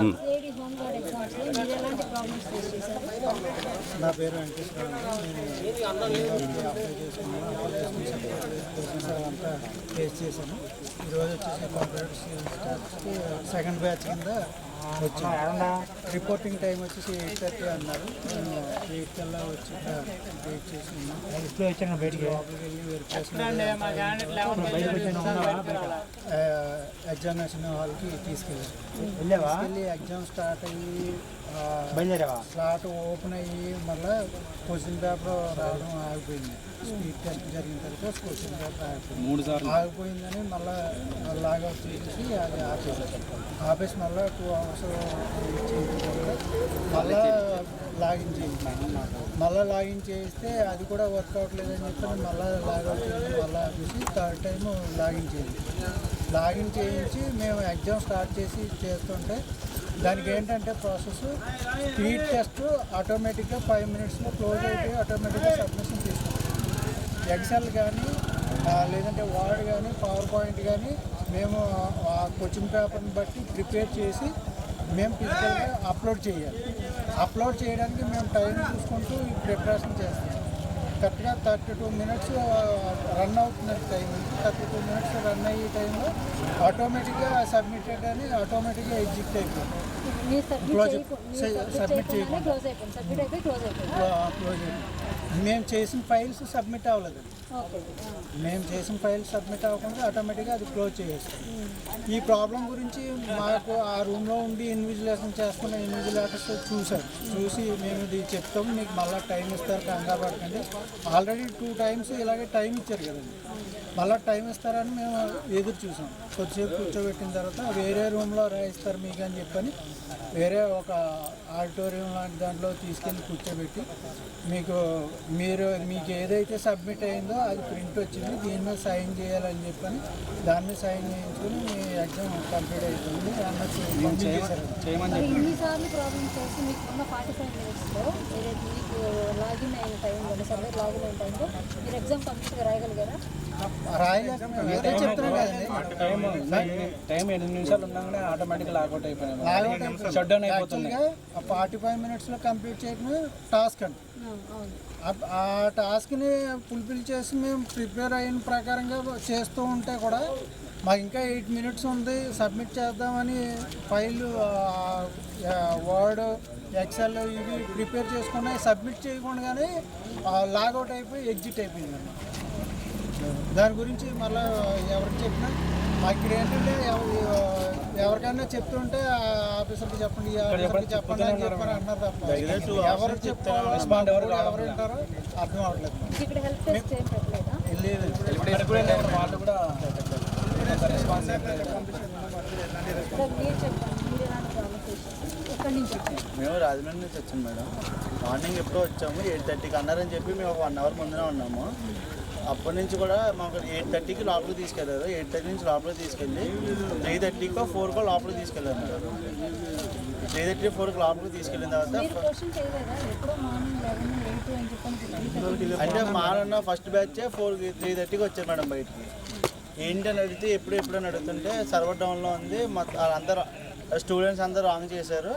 AD home guard exams మీరు ఎలాంటి problems face చేశారు? నా పేరు వెంకటేశ్వర నేను అప్లై చేసుకున్నాను అప్లై చేసుకుని కోచింగ్ అంతా ఫేస్ చేశాను. ఈరోజు వచ్చేసి స్టాఫ్కి సెకండ్ బ్యాచ్ కింద వచ్చాను. రిపోర్టింగ్ టైం వచ్చేసి ఎయిట్ థర్టీ అన్నారు. నేను ఎయిట్ కల్లా వచ్చి వెయిట్ చేసి బయటికి. వెళ్ళి ఎగ్జామినేషన్ హాల్కి తీసుకెళ్ళాను. తీసుకెళ్ళి ఎగ్జామ్ స్టార్ట్ అయ్యి బయలుదేరావా? స్లాట్ ఓపెన్ అయ్యి మళ్ళీ క్వశ్చన్ పేపర్ రావడం ఆగిపోయింది. స్పీడ్ టెస్ట్ జరిగిన తర్వాత క్వశ్చన్ పేపర్ ఆగిపోయింది. మూడు సార్లు. ఆగిపోయిందని మళ్ళీ లాగౌట్ చేసి అది ఆపేసి ఆపేసి మళ్ళీ టూ అవర్స్ మళ్ళీ లాగిన్ చేయించాను మళ్ళీ లాగిన్ చేస్తే అది కూడా వర్క్ అవ్వట్లేదని చెప్పి మళ్ళీ లాగౌట్ చేసి మళ్ళీ చూసి థర్డ్ టైం లాగిన్ చేయించి లాగిన్ చేయించి మేము ఎగ్జామ్ స్టార్ట్ చేసి చేస్తుంటే దానికి ఏంటంటే ప్రాసెస్ స్పీడ్ టెస్ట్ ఆటోమేటిక్గా ఫైవ్ మినిట్స్లో క్లోజ్ అయిపోయి ఆటోమేటిక్గా సబ్మిషన్ తీసుకుంటాం. ఎక్సెల్ కానీ లేదంటే వర్డ్ కానీ పవర్ పాయింట్ కానీ మేము ఆ క్వశ్చన్ పేపర్ని బట్టి ప్రిపేర్ చేసి మేము ఫిజికల్గా అప్లోడ్ చేయాలి. అప్లోడ్ చేయడానికి మేము టైం చూసుకుంటూ ప్రిపరేషన్ చేస్తాం. కరెక్ట్గా థర్టీ టూ మినిట్స్ రన్ అవుతున్న time thirty two minutes run అయ్యే టైంలో ఆటోమేటిక్గా సబ్మిటెడ్ అని ఆటోమేటిక్గా ఎగ్జిక్ట్ అయిపోయింది. సబ్మిట్ మేము చేసిన ఫైల్స్ సబ్మిట్ అవ్వలేదు. మేము చేసిన ఫైల్ సబ్మిట్ అవ్వకుండా ఆటోమేటిక్గా అది క్లోజ్ చేసేస్తాం. ఈ ప్రాబ్లం గురించి మాకు ఆ రూమ్లో ఉండి ఇన్విజిలేషన్ చేసుకున్న ఇన్విజిలేటర్స్ చూశారు. చూసి మేము ఇది చెప్తాము మీకు మళ్ళీ టైం ఇస్తారు కంగారు పడకండి. ఆల్రెడీ టూ టైమ్స్ ఇలాగే టైం ఇచ్చారు కదండి. మళ్ళీ టైం ఇస్తారని మేము ఎదురు చూసాం. కొద్దిసేపు కూర్చోబెట్టిన తర్వాత వేరే రూమ్లో రాయిస్తారు మీకు అని చెప్పని వేరే ఒక ఆడిటోరియం లాంటి దాంట్లో తీసుకెళ్ళి కూర్చోబెట్టి మీకు మీరు మీకు ఏదైతే సబ్మిట్ అయిందో అది ప్రింట్ వచ్చింది దీని మీద సైన్ చేయాలని చెప్పని దాని మీద సైన్ చేయించుకుని మీ ఎగ్జామ్ కంప్లీట్ మరి ఇన్నిసార్లు ప్రాబ్లమ్ చేసి మీకు ఉన్న ఫార్టీ ఫైవ్ మినిట్స్లో ఏదైతే మీకు లాగిన్ అయిన టైంలో సర్వర్ లాగిన్ అయిన టైంలో మీరు ఎగ్జామ్ కంప్లీట్గా రాయగలిగారా? టైం టైం ఎనిమిది నిమిషాలు ఉండగానే ఆటోమేటిక్ లాగౌట్ అయిపోయినాయి. షట్ డౌన్ అయిపోతుంది ఫార్టీ ఫైవ్ మినిట్స్లో కంప్లీట్ చేయడమే టాస్క్ అండి. ఆ- టాస్క్ని ఫుల్ఫిల్ చేసి మేము ప్రిపేర్ అయిన ప్రకారంగా చేస్తూ ఉంటే కూడా మాకు ఇంకా ఎయిట్ మినిట్స్ ఉంది. సబ్మిట్ చేద్దామని ఫైల్ వర్డ్ ఎక్సెల్ ఇవి ప్రిపేర్ చేసుకుని సబ్మిట్ చేయకుండానే లాగౌట్ అయిపోయి ఎగ్జిట్ అయిపోయింది దాని గురించి మళ్ళీ ఎవరికి చెప్పినా? మాకు ఇక్కడ ఏంటంటే ఎవ- ఎవరికైనా చెప్తుంటే ఆ ఆఫీసర్కి చెప్పండి ఆఫీసర్కి చెప్పండి అని చెప్పని అన్నారు తప్ప. ఎవరు చెప్తారో ఎవరు ఎవరు వింటారో అర్థం అవ్వట్లేదు. వాళ్ళు కూడా మేము రాజమండ్రి నుంచి వచ్చాం మేడం. మార్నింగ్ ఎప్పుడో వచ్చాము ఎయిట్ థర్టీకి అన్నారని చెప్పి మేము ఒక వన్ అవర్ ముందునే ఉన్నాము. అప్పటి నుంచి కూడా మాకు ఎయిట్ థర్టీకి లోపలికి తీసుకెళ్ళారు ఎయిట్ థర్టీ నుంచి లోపలికి తీసుకెళ్ళి త్రీ థర్టీకో ఫోర్కో లోపలికి తీసుకెళ్ళారు. త్రీ థర్టీ ఫోర్కి లోపలికి తీసుకెళ్ళిన తర్వాత అంటే మానున్న ఫస్ట్ బ్యాచ్ ఫోర్ త్రీ థర్టీకి వచ్చారు మేడం బయటికి. ఏంటి అని అడిగితే ఎప్పుడు ఎప్పుడు అని అడుగుతుంటే సర్వర్ డౌన్లో ఉంది వాళ్ళందరూ స్టూడెంట్స్ అందరూ రాంగ్ చేశారు.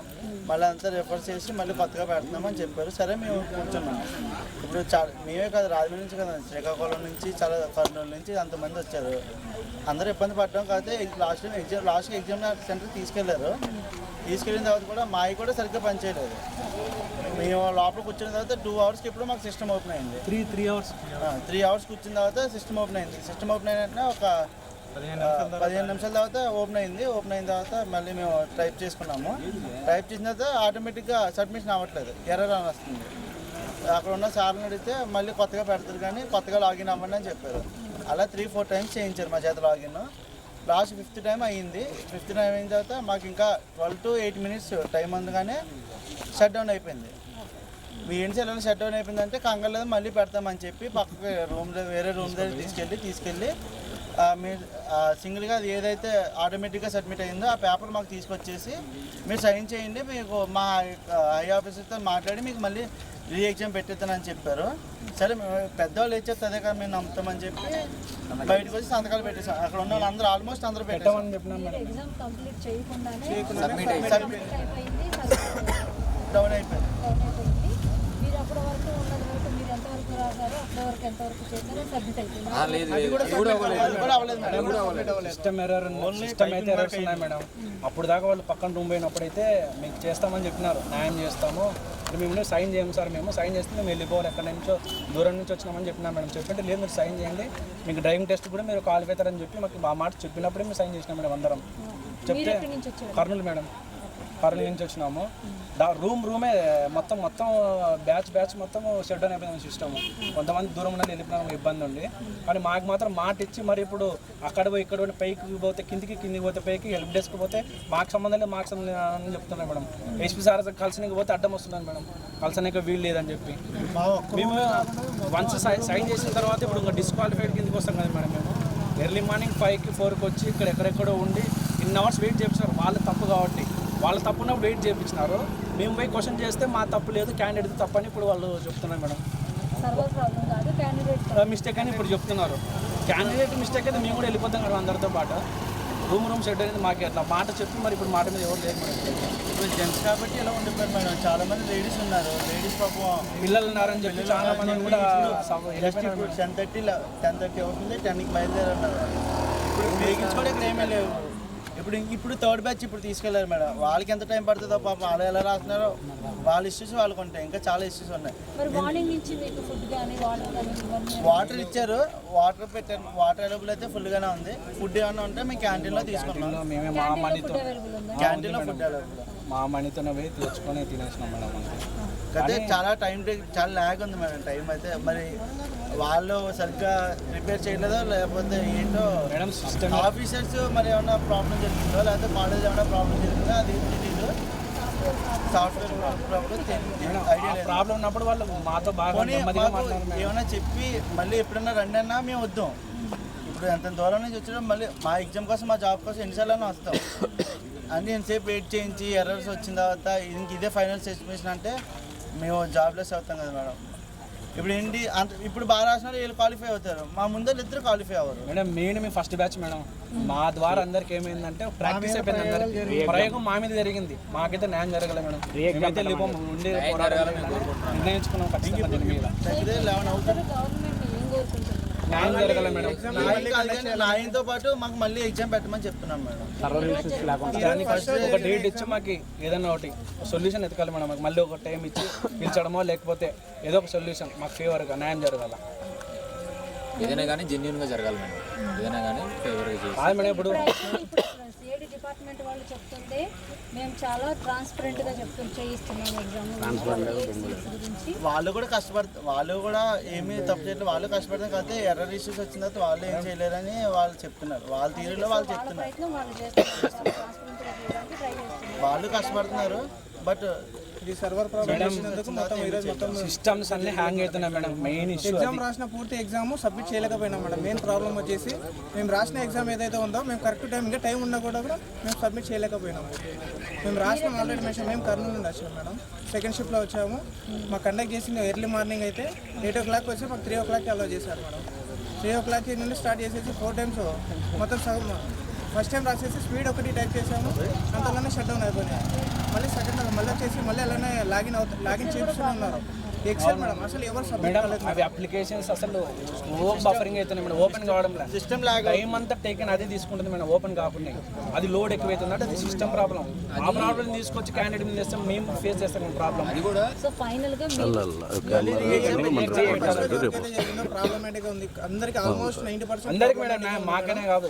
మళ్ళీ అంతా రెఫర్ చేసి మళ్ళీ కొత్తగా పెడుతున్నామని చెప్పారు. సరే మేము కూర్చున్నాం. ఇప్పుడు చాలా మేమే కాదు రాజమండ్రి నుంచి కదా శ్రీకాకుళం నుంచి చాలా కర్నూలు నుంచి అంతమంది వచ్చారు. అందరూ ఇబ్బంది పడ్డాం కాకపోతే లాస్ట్ టైం ఎగ్జామ్ లాస్ట్కి ఎగ్జామ్ సెంటర్ తీసుకెళ్ళారు. తీసుకెళ్ళిన తర్వాత కూడా మావి కూడా సరిగ్గా పనిచేయలేదు. మేము లోపల కూర్చున్న తర్వాత టూ అవర్స్కి ఇప్పుడు మాకు సిస్టమ్ ఓపెన్ అయింది. Three three hours three hours కూర్చున్న తర్వాత సిస్టమ్ ఓపెన్ అయింది. సిస్టమ్ ఓపెన్ అయిన వెంటనే ఒక పదిహేను నిమిషాల తర్వాత ఓపెన్ అయింది. ఓపెన్ అయిన తర్వాత మళ్ళీ మేము టైప్ చేసుకున్నాము. టైప్ చేసిన తర్వాత ఆటోమేటిక్గా సబ్మిషన్ అవ్వట్లేదు. ఎర్రర్ అని వస్తుంది. అక్కడ ఉన్న సార్ని అడిగితే మళ్ళీ కొత్తగా పెడతారు కానీ కొత్తగా లాగిన్ అవ్వండి అని చెప్పారు. అలా త్రీ ఫోర్ టైమ్స్ చేయించారు మా చేత లాగిన్ లాస్ట్ ఫిఫ్త్ టైం అయ్యింది. ఫిఫ్త్ టైం అయిన తర్వాత మాకు ఇంకా twelve to eight minutes time అందుగానే shut down అయిపోయింది. మీ ఇంటి ఎలా షట్ డౌన్ అయిపోయిందంటే కంగారు లేదు మళ్ళీ పెడతామని చెప్పి పక్కకి రూమ్ వేరే రూమ్ దగ్గర తీసుకెళ్ళి తీసుకెళ్ళి మీరు సింగిల్గా అది ఏదైతే ఆటోమేటిక్గా సబ్మిట్ అయిందో ఆ పేపర్ మాకు తీసుకొచ్చేసి మీరు సైన్ చేయండి మీకు మా ఐ ఆఫీసర్తో మాట్లాడి మీకు మళ్ళీ రీ ఎగ్జామ్ పెట్టేస్తానని చెప్పారు. సరే మేము పెద్దవాళ్ళు ఏం చెప్తే అదే కదా మేము నమ్ముతామని చెప్పి బయటకు వచ్చి సంతకాలు పెట్టేసాం. అక్కడ ఉన్న వాళ్ళందరూ ఆల్మోస్ట్ అందరూ పెట్టాం పెట్టమని చెప్పినాం మీరు మేడం ఎగ్జామ్ కంప్లీట్ చేయకుండానే Submit అయింది. సబ్మిట్ అయిపోయింది. సర్టిఫికేట్ డౌన్ అయిపోయింది డౌన్ అయిపోయింది మీరు అప్పటి వరకు ఉన్నది వరకు మీరు ఎంతవరకు రాశారో అప్పటి వరకు ఎంతవరకు చేశారో సబ్మిట్ అయిపోయింది అది కూడా అవ్వలేదు. మేడం. అప్పుడు దాకా వాళ్ళు పక్కన రూమ్ పోయినప్పుడు అయితే మీకు చేస్తామని చెప్పినారు. న్యాయం చేస్తాము. మేము సైన్ చేయము సార్ మేము. సైన్ చేస్తే మేము వెళ్ళిపోవాలి. ఎక్కడి నుంచో దూరం నుంచి వచ్చినామని చెప్పినా మేడం. చెప్పింటే లేదు. మీరు సైన్ చేయండి. మీకు డ్రైవింగ్ టెస్ట్ కూడా మీరు క్వాలిఫై అవుతారని చెప్పి మాకు మా మాట చెప్పినప్పుడే మేము సైన్ చేసినాం మేడం అందరం. చెప్తే కర్నూలు మేడం. కర్నూలు నుంచి వచ్చినాము దా రూమ్ రూమే మొత్తం మొత్తం బ్యాచ్ బ్యాచ్ మొత్తం షెడ్ డౌన్ అయిపోయింది సిస్టమ్. కొంతమంది దూరం నుండి వెళ్ళిపోయినా ఇబ్బంది ఉంది. కానీ మాకు మాత్రం మాట ఇచ్చి మరి ఇప్పుడు అక్కడ పోయి ఇక్కడ పోయి పైకి పోతే కిందికి కిందికి పోతే పైకి హెల్ప్ డెస్క్ పోతే మాకు సంబంధం లేదు మాకు సంబంధం అని చెప్తున్నారు మేడం. ఎస్పీ సార్ కలిసినకి పోతే అడ్డం వస్తున్నాను మేడం. కలిసనికి వీలు లేదని చెప్పి. మేము వన్స్ సైన్ చేసిన తర్వాత ఇప్పుడు ఇంకా డిస్క్వాలిఫైడ్ కిందకి వస్తాం కదా మేడం మేము. ఎర్లీ మార్నింగ్ ఫైవ్కి ఫోర్కి వచ్చి ఇక్కడ ఎక్కడెక్కడో ఉండి ఇన్ అవర్స్ వెయిట్ చేస్తారు వాళ్ళు తప్పు కాబట్టి. వాళ్ళ తప్పున్నప్పుడు వెయిట్ చేయించినారు మేము పోయి క్వశ్చన్ చేస్తే మా తప్పు లేదు క్యాండిడేట్ తప్పు అని ఇప్పుడు వాళ్ళు చెప్తున్నారు మేడం. సర్వర్ ప్రాబ్లం కాదు క్యాండిడేట్ మిస్టేక్ అని ఇప్పుడు చెప్తున్నారు. క్యాండిడేట్ మిస్టేక్ అయితే మేము కూడా వెళ్ళిపోతాం కదా అందరితో పాటు. రూమ్ రూమ్ సెట్ అనేది మాకే అట్లా. మాట చెప్పి మరి ఇప్పుడు మాట మీద ఎవరు లేదు మేడం. ఇప్పుడు జెంట్స్ కాబట్టి ఇలా ఉండిపోయారు మేడం. చాలా మంది లేడీస్ ఉన్నారు. లేడీస్ పాపం పిల్లలు ఉన్నారని చెప్పి చాలా మంది కూడా టెన్ థర్టీ టెన్ థర్టీ అవుతుంది టెన్కి బయలుదేరి ఉన్నారు ఇప్పుడు వెహికల్స్ కూడా ఇక్కడ ఏమీ లేవు. ఇప్పుడు ఇప్పుడు థర్డ్ బ్యాచ్ ఇప్పుడు తీసుకెళ్ళారు మేడం. వాళ్ళకి ఎంత టైం పడుతుందో పాపం వాళ్ళు ఎలా రాస్తున్నారో వాళ్ళ ఇష్యూస్ వాళ్ళకు ఉంటాయి ఇంకా చాలా ఇష్యూస్ ఉన్నాయి. వాటర్ ఇచ్చారు. వాటర్ పెట్టారు. వాటర్ అవైలబుల్ అయితే ఫుల్గానే ఉంది. ఫుడ్ ఏమైనా ఉంటే మేము క్యాంటీన్లో తీసుకున్నాం మేమే మా మనీతో ఫుడ్ అవైలబుల్ మా మనీతోనే పోయి తెచ్చుకొని తినేసినాం మేడం అయితే చాలా టైం చాలా ల్యాగ్ ఉంది మేడం టైం అయితే. మరి వాళ్ళు సరిగ్గా ప్రిపేర్ చేయలేదో లేకపోతే ఏంటో మేడం సిస్టమ్ ఆఫీసర్స్ మరి ఏమైనా ప్రాబ్లం జరిగిందో? లేకపోతే కాలేజ్ ఏమైనా ప్రాబ్లం జరిగిందో? అది తెలీదు. సాఫ్ట్వేర్ ప్రాబ్లం ఉన్నప్పుడు వాళ్ళు మాతో బాగా. ఏమైనా చెప్పి మళ్ళీ ఎప్పుడైనా రండి అన్నా మేము వద్దాం. ఇప్పుడు ఎంత దూరం నుంచి వచ్చాడో మళ్ళీ మా ఎగ్జామ్ కోసం మా జాబ్ కోసం ఎన్నిసార్లు వస్తాం. అన్ని ఎంతసేపు వెయిట్ చేయించి ఎర్రర్స్ వచ్చిన తర్వాత ఇంక ఇదే ఫైనల్ ఎస్టిమేషన్ అంటే మేము జాబ్లెస్ అవుతాం కదా మేడం. ఇప్పుడు ఏంటి అంత ఇప్పుడు బాగా రాసిన వాళ్ళు క్వాలిఫై అవుతారు. మా ముందర ఇద్దరు క్వాలిఫై అవ్వరు. మేడం మెయిన్ మీ ఫస్ట్ బ్యాచ్ మేడం. మా ద్వారా అందరికి ఏమైందంటే ప్రాక్టీస్ అయిపోయింది అందరికి. ప్రయోగం మా మీద జరిగింది. మాకైతే న్యాయం జరగలేదు మేడం. మేమైతే ఉండే నిర్ణయించుకున్నాం ఖచ్చితంగా దీని మీద తగ్గితే లెవెన్ అవుతుంది గవర్నమెంట్ ఏం కోరుకుంటున్నారు న్యాయం మేడం నాయనతో పాటు మాకు మళ్ళీ ఎగ్జామ్ పెట్టమని చెప్తున్నాం మేడం దానికి ఫస్ట్ ఒక డేట్ ఇచ్చి మాకు ఏదైనా ఒకటి సొల్యూషన్ ఎతకాలి మేడం మాకు మళ్ళీ ఒక టైం ఇచ్చి పిలిచడమో లేకపోతే ఏదో ఒక సొల్యూషన్ మాకు ఫేవర్గా న్యాయం జరగాల ఏదైనా కానీ జెన్యున్గా జరగాలి మేడం ఏదైనా కానీ ఫేవర్గా కాదు మేడం ఇప్పుడు డిపార్ట్మెంట్ వాళ్ళు చెప్తుంటే మేము చాలా ట్రాన్స్పరెంట్గా చెప్తూ చేయిస్తున్నాం ఎగ్జామ్ గురించి వాళ్ళు కూడా కష్టపడతారు వాళ్ళు కూడా ఏమీ తప్పు చేయలేదు వాళ్ళు కష్టపడతారు కాకపోతే ఎర్రర్ ఇష్యూస్ వచ్చిన తర్వాత వాళ్ళు ఏం చేయలేరని వాళ్ళు చెప్తున్నారు. వాళ్ళ తీరులో వాళ్ళు వాళ్ళ చెప్తున్నారు. వాళ్ళు కష్టపడుతున్నారు బట్ ఇది సర్వర్ ప్రాబ్లం వచ్చినందుకు మొత్తం ఈరోజు మొత్తం సిస్టమ్స్ అన్ని హ్యాంగ్ అవుతున్నాయి మేడం మెయిన్ ఎగ్జామ్ రాసిన పూర్తి ఎగ్జామ్ సబ్మిట్ చేయలేకపోయినాం మేడం మెయిన్ ప్రాబ్లం వచ్చేసి మేము రాసిన ఎగ్జామ్ ఏదైతే ఉందో మేము కరెక్ట్ టైం ఇంకా టైం ఉన్నా కూడా కూడా మేము సబ్మిట్ చేయలేకపోయినాం. మేము రాసిన ఆల్రెడీ మేము మేము కర్నూలు నుండి వచ్చాము మేడం సెకండ్ షిఫ్ట్లో వచ్చాము. మాకు కండక్ట్ చేసింది ఎర్లీ మార్నింగ్ అయితే ఎయిట్ ఓ క్లాక్ వచ్చి మాకు త్రీ ఓ క్లాక్కి అలౌ చేశారు మేడం త్రీ ఓ క్లాక్ నుండి స్టార్ట్ చేసేసి ఫోర్ టైమ్స్ మొత్తం సగం ఫస్ట్ టైం రాసేసి స్పీడ్ ఒకటి టైప్ చేసాము అంతలోనే షట్ డౌన్ అయిపోయినాయి మళ్ళీ సెకండ్ మళ్ళీ వచ్చేసి మళ్ళీ అలానే లాగిన్ అవుతా లాగిన్ చేస్తూనే ఉన్నారు. మేడం అసలు ఎవరు సబ్మిట్ మేడం కాలేదు అవి అప్లికేషన్స్ అసలు స్లో బఫరింగ్ అవుతున్నాయి మేడం ఓపెన్ కావడం లేదు. సిస్టమ్ లాగా టైం అంతా టేకెన్ అదే తీసుకుంటుంది మేడం ఓపెన్ కాకుండా. అది లోడ్ ఎక్కువైతుంది అంటే అది సిస్టమ్ ప్రాబ్లం ఆ ప్రాబ్లం తీసుకొచ్చి క్యాండిడేట్ మీద చేస్తాం మేము ఫేస్ చేస్తాం ప్రాబ్లం అది కూడా సో ఫైనల్గా ప్రాబ్లమేటిక్ ఉంది. అందరికి ఆల్మోస్ట్ నైన్టీ పర్సెంట్ అందరికి మేడం మాకనే కాదు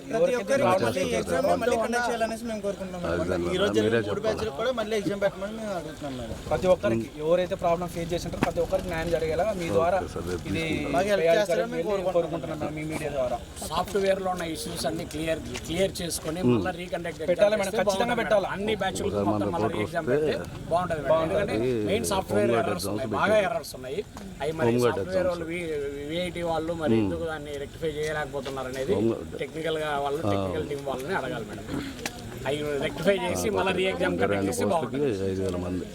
ఎగ్జామ్ మళ్ళీ కండక్ట్ చేయాలనేసి మేము కోరుకుంటున్నాం ఈ రోజు మూడు కూడా మళ్ళీ ఎగ్జామ్ పెట్టమని మేము అడుగుతున్నాం మేడం. ప్రతి ఒక్కరికి ఎవరైతే ప్రాబ్లం ఫేస్ చేసింటారో ప్రతి ఒక్కరికి న్యాయం జరిగేలా మీ ద్వారా ఇది కోరుకుంటున్నాం మీ మీడియా ద్వారా. సాఫ్ట్వేర్లో ఉన్న ఇష్యూస్ అన్ని క్లియర్ క్లియర్ చేసుకొని మళ్ళీ రీకండక్ట్ పెట్టాలి మేడం, ఖచ్చితంగా పెట్టాలి. అన్ని బ్యాచ్లు మొత్తం మళ్ళీ ఎగ్జామ్ పెడితే బాగుంటది ఎందుకంటే మెయిన్ సాఫ్ట్వేర్ ఎర్రర్స్ ఉన్నాయి బాగా ఎర్రర్స్ ఉన్నాయి. అవి మరి సాఫ్ట్వేర్ వాళ్ళు విఐటి వాళ్ళు మరి ఎందుకు దాన్ని రెక్టిఫై చేయలేకపోతున్నారు అనేది టెక్నికల్గా వాళ్ళు టెక్నికల్ టీం వాళ్ళని అడగాలి మేడం. అవి రెక్టిఫై చేసి మళ్ళీ రీ ఎగ్జామ్ కండక్ట్ చేసి బాగుంటుంది. ఐదు వేల మంది.